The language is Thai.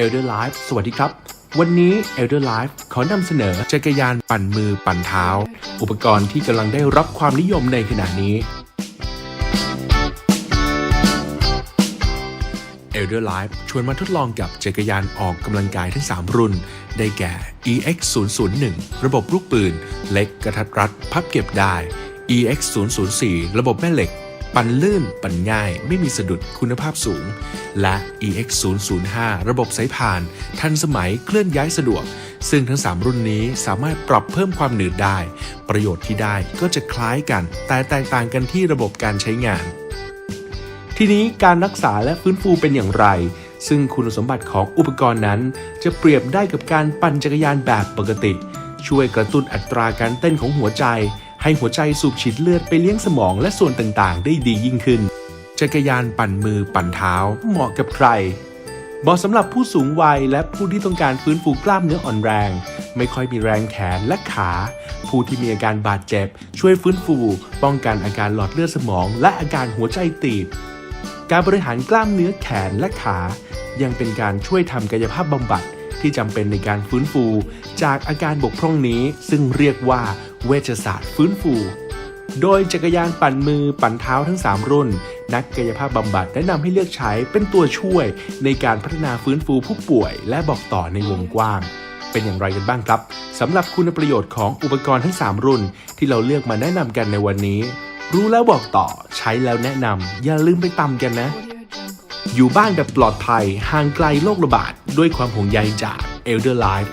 Elder Life สวัสดีครับ วันนี้ Elder Life ขอนำเสนอจักรยานปั่นมือปั่นเท้า อุปกรณ์ที่กำลังได้รับความนิยมในขณะนี้ Elder Life ชวนมาทดลองกับจักรยานออกกำลังกายทั้ง 3 รุ่น ได้แก่ EX 0 0 1ระบบลูกปืน เล็กกระทัดรัด พับเก็บได้ EX 0 0 4ระบบแม่เหล็ก ปั่นลื่น ปั่นง่าย ไม่มีสะดุดคุณภาพสูง และ EX 0 0 5ระบบสายพาน ทันสมัยเคลื่อนย้ายสะดวก ซึ่งทั้ง 3 รุ่นนี้สามารถปรับเพิ่มความหนืดได้ ประโยชน์ที่ได้ก็จะคล้ายกัน แต่แตกต่างกันที่ระบบการใช้งาน ทีนี้การรักษาและฟื้นฟูเป็นอย่างไร ซึ่งคุณสมบัติของอุปกรณ์นั้น จะเปรียบได้กับการปั่นจักรยานแบบปกติ ช่วยกระตุ้นอัตราการเต้นของหัวใจ ให้หัวใจสูบฉีดเลือดไปเลี้ยงสมองและส่วนต่างๆ ได้ดียิ่งขึ้น จักรยานปั่นมือปั่นเท้า เหมาะกับใคร เหมาะสำหรับผู้สูงวัยและผู้ที่ต้องการฟื้นฟูกล้ามเนื้ออ่อนแรง ไม่ค่อยมีแรงแขนและขา ผู้ที่มีอาการบาดเจ็บ ช่วยฟื้นฟู ป้องกันอาการหลอดเลือดสมอง และอาการหัวใจตีบ การบริหารกล้ามเนื้อแขนและขา ยังเป็นการช่วยทำกายภาพบำบัดที่จำเป็นในการฟื้นฟู จากอาการบกพร่องนี้ซึ่งเรียกว่า เวชศาสตร์ฟื้นฟู โดยจักรยานปั่นมือปั่นเท้าทั้ง 3 รุ่น นักกายภาพบำบัดแนะนำให้เลือกใช้เป็นตัวช่วย ในการพัฒนาฟื้นฟูผู้ป่วย และบอกต่อในวงกว้าง เป็นอย่างไรกันบ้างครับสำหรับคุณประโยชน์ของอุปกรณ์ทั้ง 3 รุ่น ที่เราเลือกมาแนะนำกันในวันนี้ รู้แล้วบอกต่อใช้แล้วแนะนำอย่าลืมไปตำกันนะ อยู่บ้านแบบปลอดภัยห่างไกลโรคระบาดด้วยความห่วงใยจาก Elder Life